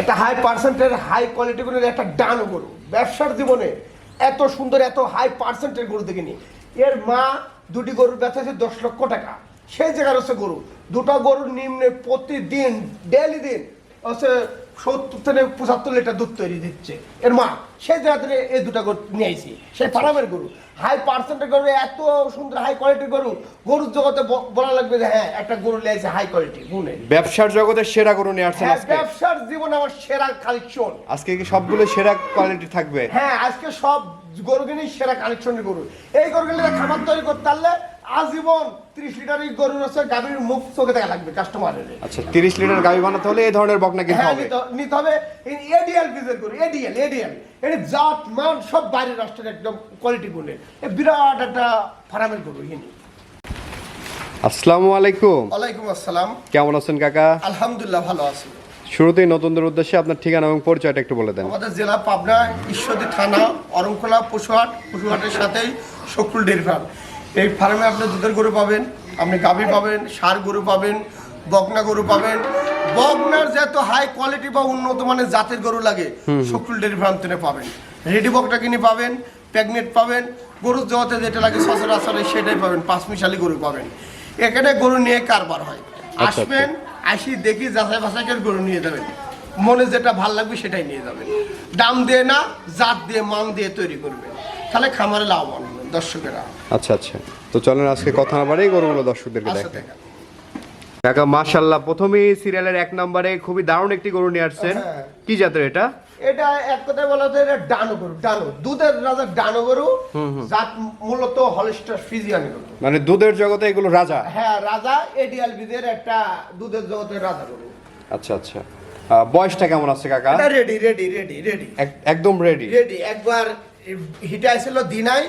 একটা হাই পার্সেন্টের high quality গরুর একটা ডান গরু। ব্যবসার জীবনে এত সুন্দর, এত হাই পার্সেন্টের গরু দেখিনি। এর মা দুটি গরুর ব্যথা আছে দশ লক্ষ টাকা। সেই জায়গার হচ্ছে গরু। দুটো গরুর নিম্নে প্রতিদিন ডেলি দিন হচ্ছে সত্তর থেকে পঁচাত্তর লিটার দুধ তৈরি দিচ্ছে। এর মা সেই জায়গা থেকে এই দুটা গরু নিয়ে আইছি সেই ফার্মের গরু। হাই পার্সেন্টের গরু এত সুন্দর হাই কোয়ালিটির গরু গরুর জগতে বলা লাগবে যে হ্যাঁ একটা গরু নিয়ে আইছে হাই কোয়ালিটি গুণে ব্যবসার জগতে সেরা গরু নিয়ে আসছেন হ্যাঁ আজকে। ব্যবসার জীবন আমার সেরা কালেকশন আজকে কি সবগুলো সেরা কোয়ালিটি থাকবে? হ্যাঁ আজকে সব গরুগুলি সেরা কালেকশনের গরু। এই গরুগুলি খাবার তৈরি করতে পারলে আজীবন ত্রিশ লিটারের গরুর হচ্ছে গাভীর মুখ চোখে দেখা লাগবে কাস্টমারের আচ্ছা তিরিশ লিটার গাড়ি বানাতে হলে এই ধরনের বকনা কিনতে হ্যাঁ হবে? নিতে হবে। এডিএল বীজের গরু এডিএল এডিএল এর জাত মান সব বাইরের রাষ্ট্রের একদম কোয়ালিটি এ বিরাট একটা ফার্মের গরু ইনি আসসালামু আলাইকুম। ওয়ালাইকুম আসসালাম। কেমন আছেন কাকা? আলহামদুলিল্লাহ ভালো আছি। শুরুতেই নতুনদের উদ্দেশ্যে আপনার ঠিকানা এবং পরিচয়টা একটু বলে দেন। আমাদের জেলা পাবনা ঈশ্বরদী থানা অরংখোলা পশুহাট পশুহাটের সাথেই শকুল ডেয়ারি ফার্ম এই ফার্মে আপনি দুধের গরু পাবেন আপনি গাভী পাবেন সার গরু পাবেন বকনা গরু পাবেন। বকনার যত হাই কোয়ালিটি বা উন্নত মানের জাতের গরু লাগে শকুল ডেয়ারি ফার্ম থেকে পাবেন। রেডি বকটা কিনে পাবেন প্রেগনেন্ট পাবেন গরুর জগতে যেটা লাগে সচরাচরে সেটাই পাবেন পাঁচ মিশালি গরু পাবেন। এখানে গরু নিয়ে কারবার হয়। আচ্ছা। আসবেন আসি দেখি যাচাই বাছাই করে গরু নিয়ে যাবেন। মনে যেটা ভালো লাগবে সেটাই নিয়ে যাবেন। দাম দিয়ে না জাত দিয়ে মান দিয়ে তৈরি করবেন। তাহলে খামারে লাভবান হবেন দর্শকেরা। আচ্ছা আচ্ছা। তো চলেন আজকে কথা না বাড়ি গরুগুলো দর্শকদেরকে আচ্ছা দেখেন দেখেন কাকা মাশাল্লাহ প্রথমেই সিরিয়ালের এক নম্বরে খুবই দারুণ একটি গরু নিয়ে আসছেন। হ্যাঁ। কি জাতের এটা? এটা এক কথায় বলা যায় এটা ডানো গরু ডানো। দুধের রাজা ডানো গরু জাত মূলত হলিস্টার ফিজিয়ান গরু। মানে দুধের জগতে এগুলো রাজা? হ্যাঁ রাজা এডিএল বিদের একটা দুধের জগতের রাজা গরু। আচ্ছা আচ্ছা। বয়সটা কেমন আছে কাকা? এটা রেডি রেডি রেডি রেডি এক- একদম রেডি রেডি একবার হিটে আসছিল দিনাই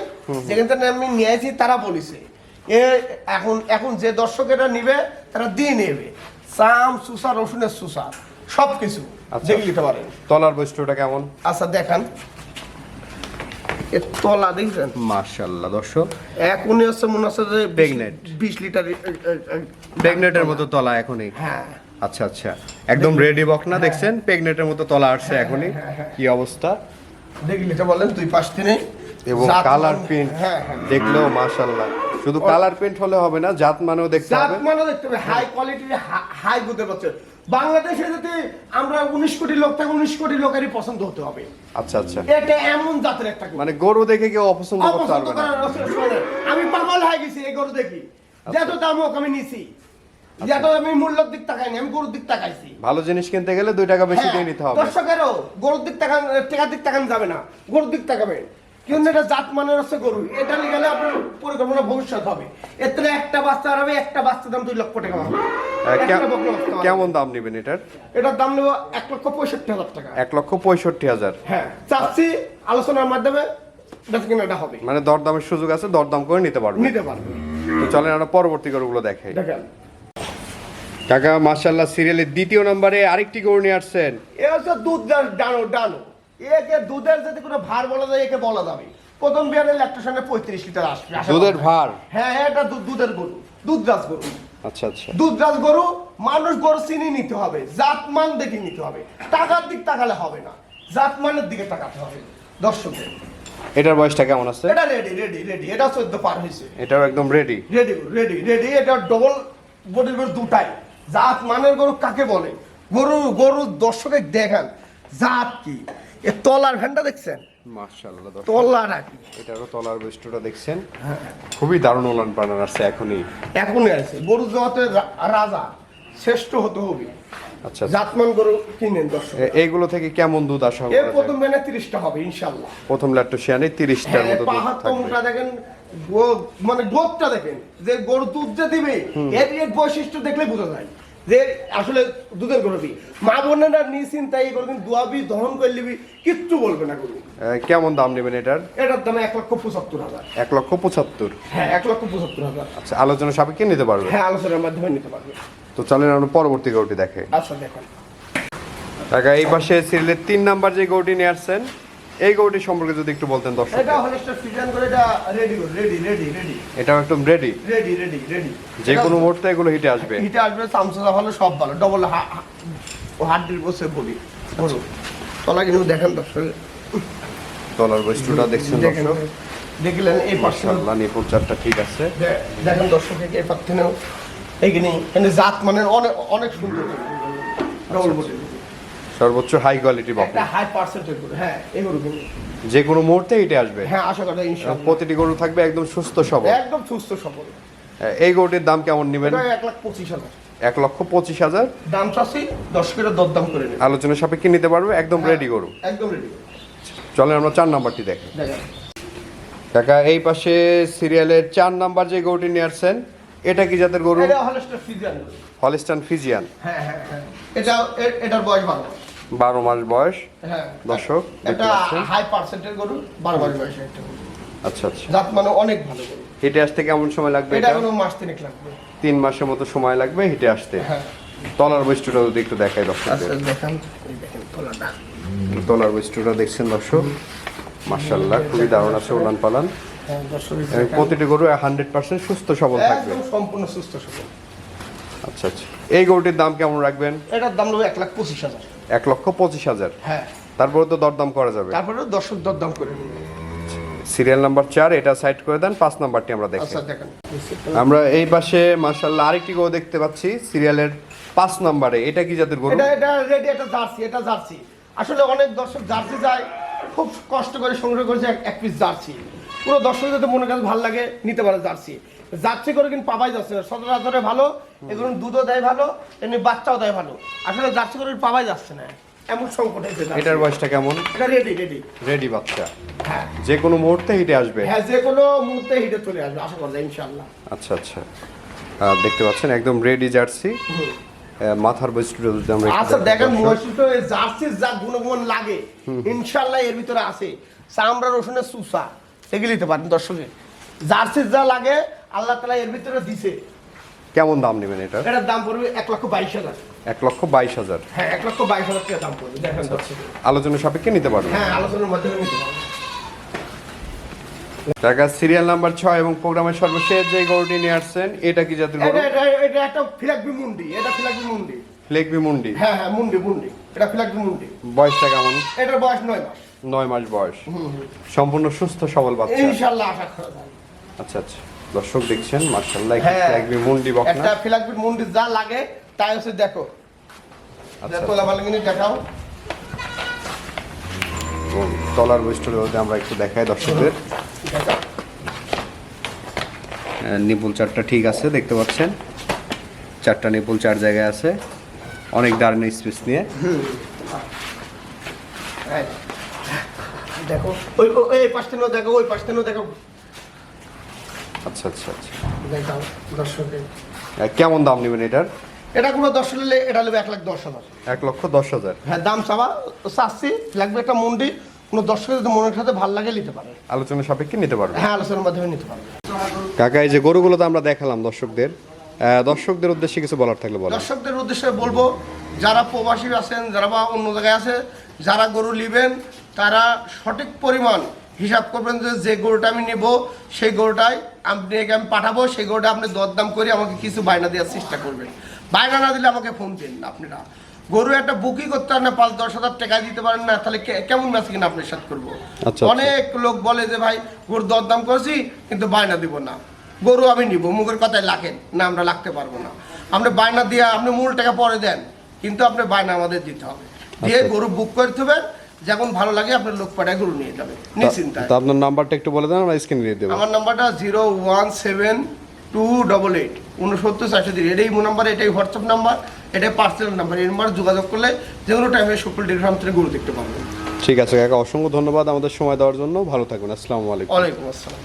যেখান থেকে আমি নিয়ে আসি তারা বলিছে এ এখন এখন যে দর্শকেরা নিবে তারা দিয়ে নেবে। চাম সুসা রসুনের সুসা সব কিছু নিতে পারেন। তলার বৈশিষ্ট্যটা কেমন? আচ্ছা দেখান। এ তলা দেখছেন মাশাল্লাহ দর্শক। এক উনি হচ্ছে মনে হচ্ছে যে Pregnant। বিশ লিটার প্রেগনেটের মতো তলা এখনই? হ্যাঁ। আচ্ছা আচ্ছা। একদম রেডি বকনা দেখছেন? প্রেগনেটের মতো তলা আসছে এখনই। কি অবস্থা? দেখি লিটার বলেন দুই পাশ থেকে এবং কালার প্রিন্ট হ্যাঁ হ্যাঁ। দেখলেও মাশাল্লাহ শুধু কালার প্রিন্ট হলে হবে না জাত মানেও দেখতে জাত হবে। মানে দেখতে হবে। হাই কোয়ালিটির হাই দুধের বাচ্চা। বাংলাদেশে যদি আমরা উনিশ কোটি লোক থাকি উনিশ কোটি লোকেরই পছন্দ হতে হবে। আচ্ছা আচ্ছা। এটা এমন জাতের একটা মানে গরু দেখে কেউ অপছন্দ করতে পারবে না। আমি পাগল হয়ে গেছি এই গরু দেখি। যত দাম হোক আমি নিছি। যত আমি মূল্যের দিক তাকাইনি আমি গরুর দিক তাকাইছি। ভালো জিনিস কিনতে গেলে দুই টাকা বেশি হ্যাঁ, দিয়ে নিতে হবে। দর্শকেরও গরুর দিক তাকান টাকার দিক তাকান যাবে না। গরুর দিক তাকাবেন। কিন্তু এটা জাত মানের হচ্ছে গরু। এটা নিয়ে গেলে আপনার পরিকল্পনা ভবিষ্যৎ হবে। এর থেকে একটা বাচ্চা হবে একটা বাচ্চা দাম দুই লক্ষ টাকা হবে। কেমন দাম নেবেন এটার? এটার দাম নেব এক লক্ষ পঁয়ষট্টি হাজার টাকা। এক লক্ষ পঁয়ষট্টি হাজার। হ্যাঁ চাচ্ছি আলোচনার মাধ্যমে কেনাটা হবে। মানে দরদামের সুযোগ আছে দরদাম করে নিতে পারবে নিতে পারবে তো চলেন আমরা পরবর্তী গরুগুলো দেখাই। দেখেন। কাকা মাশাল্লাহ সিরিয়ালের দ্বিতীয় নম্বরে আরেকটি গরু নিয়ে আসছেন। এ হচ্ছে দুধ ডানো ডানো। একে দুধের যদি কোনো ভার বলা যায় একে বলা যাবে। প্রথম বিয়ারের ল্যাকটেশনে পঁয়ত্রিশ লিটার আসবে। দুধের ভার? হ্যাঁ এটা দুধের গরু। দুধরাজ গরু। আচ্ছা আচ্ছা। দুধরাজ গরু মানুষ গরু চিনি নিতে হবে জাত মান দেখে নিতে হবে। টাকার দিক তাকালে হবে না। জাত মানের দিকে তাকাতে হবে। দর্শকের এটার বয়সটা কেমন আছে? এটা রেডি রেডি রেডি এটা চোদ্দ পার হয়েছে। এটাও একদম রেডি রেডি রেডি রেডি এটা ডবল বডির গরু দুটাই। জাত মানের গরু কাকে বলে? গরু গরু দর্শকে দেখান। জাত কি? এ তলার ভ্যানটা দেখছেন? মাশাল্লাহ দর্শক। তলাটা এটারও তলার বৈশিষ্ট্যটা দেখছেন। খুবই দারুণ উলান পালান আসছে এখনই। এখনই আছে। গরু জগতের রাজা শ্রেষ্ঠ হতে হবে। আচ্ছা। জাতমান গরু কিনেন দর্শক। এইগুলো থেকে কেমন দুধ প্রথম বেনে তিরিশটা হবে ইনশাল্লাহ প্রথম হ্যাঁ মতো দুধ থাকবে। দেখেন গো- মানে দেখেন যে গরু দুধ যে দিবে এর এর বৈশিষ্ট্য দেখলে বোঝা যায়। যে আসলে দুধের গরু বি। মা বোনেরা নিশ্চিন্তাই এই কিন্তু দুয়াবি দহন করে নিবি কিচ্ছু বলবে না এ, কেমন দাম নেবেন এটার? এটার দাম এক লক্ষ পঁচাত্তর হাজার। এক লক্ষ পঁচাত্তর। হ্যাঁ এক লক্ষ পঁচাত্তর হাজার। আচ্ছা আলোচনা সাপেক্ষে নিতে পারবে? হ্যাঁ আলোচনার মাধ্যমে নিতে পারবে। তো চলেন আমরা পরবর্তী গরুটি দেখে। আচ্ছা দেখেন। কাকা এই পাশে সিরিয়ালের তিন নাম্বার যে গরুটি নিয়ে আসছেন এই গরুটি সম্পর্কে যদি একটু বলতেন দর্শক এটা হলিস্টার ফিজান করে এটা রেডি রেডি রেডি রেডি এটা একদম রেডি রেডি রেডি রেডি যে কোনো মুহূর্তে এগুলো হিটে আসবে। হিটে আসবে সামসুদা ভালো সব ভালো। ডবল হাড্ডির বসে বলি। গরু তলা কিন্তু দেখেন দর্শক। তলার বৈশিষ্ট্যটা দেখছেন দর্শক? দেখলেন এই পাশে। মাশাআল্লাহ নিপুল চারটা ঠিক আছে। দেখেন দর্শক এই পাত্রেও এইখানে এখানে জাত মানে অনেক অনেক সুন্দর। ডবল বডি সর্বোচ্চ হাই কোয়ালিটি বকনা একটা হাই পার্সেন্টেজ গরু হ্যাঁ এই গরু যে কোনো মুহূর্তে এটা আসবে। হ্যাঁ আশা করা ইনশাআল্লাহ। প্রতিটি গরু থাকবে একদম সুস্থ সবল। একদম সুস্থ সবল। এই গরুটির দাম কেমন নেবেন? এক লাখ পঁচিশ হাজার। এক লক্ষ পঁচিশ হাজার। দাম চাচ্ছি দশ কিলো দরদাম করে আলোচনা সাপেক্ষে নিতে পারবে একদম রেডি গরু। একদম রেডি চলেন আমরা চার নাম্বারটি দেখি। কাকা এই পাশে সিরিয়ালের চার নাম্বার যে গরুটি নিয়ে আসছেন এটা কি জাতের গরু? এটা হলস্টার ফিজিয়ান হলিস্টান ফিজিয়ান। হ্যাঁ হ্যাঁ হ্যাঁ। এটা এটার বয়স মাস। বারো মাস বয়স হ্যাঁ। দর্শক এটা হাই পার্সেন্টের গরু বারো মাস বয়সে একটা গরু। আচ্ছা আচ্ছা। জাত মানে অনেক ভালো গরু। হিটে আসতে কেমন সময় লাগবে এটা এটা? কোনো মাস তিনেক লাগবে। তিন মাসের মতো সময় লাগবে হিটে আসতে। হ্যাঁ। তলার বৈশিষ্ট্যটা যদি একটু দেখাই দর্শকদের। আচ্ছা দেখেন। এই দেখেন তোলাটা। তলার বৈশিষ্ট্যটা দেখছেন দর্শক? মার্শাল্লাহ খুবই দারুণ আছে উলান পালান হ্যাঁ দর্শক প্রতিটি গরু হান্ড্রেড পার্সেন্ট সুস্থ সবল থাকবে। সম্পূর্ণ সুস্থ সবল। আচ্ছা আচ্ছা। এই গরুটির দাম কেমন রাখবেন? এটার দাম নেবে এক লাখ পঁচিশ হাজার। এক লক্ষ পঁচিশ হাজার। হ্যাঁ। তারপরে তো দরদাম করা যাবে। তারপরে দর্শক দরদাম করে সিরিয়াল নাম্বার চার এটা সাইড করে দেন পাঁচ নাম্বারটি আমরা দেখি। আচ্ছা আমরা এই পাশে মার্শাল্লাহ আরেকটি গরু দেখতে পাচ্ছি সিরিয়ালের পাঁচ নাম্বারে। এটা কি জাতের গরু? এটা এটা রেডি এটা জার্সি এটা জার্সি। আসলে অনেক দর্শক জার্সি যায় খুব কষ্ট করে সংগ্রহ করেছে এক পিস জার্সি। পুরো দর্শক যদি মনে কাছে ভালো লাগে নিতে পারে জার্সি। জার্সি করে কিন্তু পাওয়াই যাচ্ছে না। সচরাচরে ভালো এগুলো দুধও দেয় ভালো এমনি বাচ্চাও দেয় ভালো। আসলে জার্সি করে পাওয়াই যাচ্ছে না। এমন সংকট হয়েছে এটার বয়সটা কেমন? এটা রেডি রেডি রেডি বাচ্চা। হ্যাঁ। যে কোনো মুহূর্তে হিটে আসবে। হ্যাঁ যে কোনো মুহূর্তে হিটে চলে আসবে আশা করা যায় ইনশাল্লাহ আচ্ছা। আচ্ছা দেখতে পাচ্ছেন একদম রেডি জার্সি। মাথার বৈশিষ্ট্য যদি আমরা আচ্ছা দেখেন। মহিষিত জার্সির যা গুণগুণ লাগে ইনশাল্লাহ এর ভিতরে আছে। চামড়া রসুনের সুসা এগুলি নিতে পারেন দর্শকে জার্সির যা লাগে আল্লাহ তালা এর ভিতরে দিছে। কেমন দাম নেবেন এটা? এটার দাম পড়বে এক লক্ষ বাইশ হাজার। এক লক্ষ বাইশ হাজার। হ্যাঁ এক লক্ষ বাইশ হাজার টাকা দাম পড়বে দেখেন দর্শকে। আলোচনা সাপেক্ষে নিতে পারবেন। হ্যাঁ আলোচনার মাধ্যমে নিতে পারবেন। টাকা সিরিয়াল নাম্বার ছয় এবং প্রোগ্রামের সর্বশেষ যে গরুটি নিয়ে আসছেন এটা কি জাতের গরু? এটা একটা ফিলাকবি মুন্ডি এটা ফিলাকবি মুন্ডি। লেগবি মুন্ডি। হ্যাঁ হ্যাঁ মুন্ডি মুন্ডি। এটা ফিলাকবি মুন্ডি। বয়সটা কেমন? এটার বয়স নয় মাস। নয় মাস বয়স। সম্পূর্ণ সুস্থ সবল বাচ্চা। ইনশাল্লাহ আশা করা যায়। আচ্ছা আচ্ছা। দর্শক দেখছেন মার্শাল্লাহ হ্যাঁ। লেগবি মুন্ডি বকনা একটা ফিলাকবি মুন্ডি যা লাগে তাই হচ্ছে দেখো। আচ্ছা তোলা বালগিনি দেখাও। এবং তলার বৈশিষ্ট্য যদি আমরা একটু দেখাই দর্শকদের। দেখাও নিপুল চারটা ঠিক আছে দেখতে পাচ্ছেন। চারটা নিপুল চার জায়গায় আছে। অনেক দারুণ স্পেস নিয়ে। দেখো। ওই ওই পাশটানো দেখো ওই পাশটানো দেখো। আচ্ছা আচ্ছা আচ্ছা। দেখাও দর্শকে। কেমন দাম নেবেন এটার? এটা কোনো দশ নিলে এটা নেবে এক লাখ দশ হাজার। এক লক্ষ দশ হাজার। হ্যাঁ দাম চাওয়া চাচ্ছি লাগবে একটা মন্ডি। কোনো দর্শকের যদি মনের সাথে ভালো লাগে নিতে পারে। আলোচনা সাপেক্ষে নিতে পারবেন হ্যাঁ আলোচনার মাধ্যমে নিতে পারবে। কাকা এই যে গরুগুলো তো আমরা দেখালাম দর্শকদের। দর্শকদের উদ্দেশ্যে কিছু বলার থাকলে বলো দর্শকদের উদ্দেশ্যে বলব যারা প্রবাসী আছেন যারা বা অন্য জায়গায় আছে যারা গরু নেবেন তারা সঠিক পরিমাণ হিসাব করবেন যে যে গরুটা আমি নেব সেই গরুটাই আপনাকে আমি পাঠাবো সেই গরুটা আপনি দরদাম করে আমাকে কিছু বায়না দেওয়ার চেষ্টা করবেন। বায়না না দিলে আমাকে ফোন দিন আপনারা। গরু একটা বুকিং করতে পারেন না পাঁচ দশ হাজার টাকা দিতে পারেন না তাহলে কেমন ম্যাচ কিনা আপনার সাথে করব? আচ্ছা। অনেক লোক বলে যে ভাই গরু দরদাম করছি কিন্তু বায়না দিব না। গরু আমি নিব মুখের কথায় লাখেন না আমরা লাগতে পারব না। আপনি বায়না দিয়ে আপনি মূল টাকা পরে দেন কিন্তু আপনি বায়না আমাদের দিতে হবে। দিয়ে আচ্ছা। গরু বুক করতে হবে যখন ভালো লাগে আপনার লোক পাঠায় গরু নিয়ে যাবে। নিশ্চিন্তায়। তো আপনার নাম্বারটা একটু বলে দেন আমরা স্ক্রিনে দিয়ে দেবো। আমার নাম্বারটা zero one seven two double eight উনসত্তর চারশো তিন এটাই মো নাম্বার এটাই হোয়াটসঅ্যাপ নাম্বার এটাই পার্সোনাল নাম্বার। এই নাম্বার যোগাযোগ করলে যে কোনো টাইমে সকল ফার্ম থেকে গরু দেখতে পাবেন ঠিক আছে কাকা অসংখ্য ধন্যবাদ আমাদের সময় দেওয়ার জন্য। ভালো থাকবেন আসসালামু আলাইকুম। ওয়ালাইকুম আসসালাম।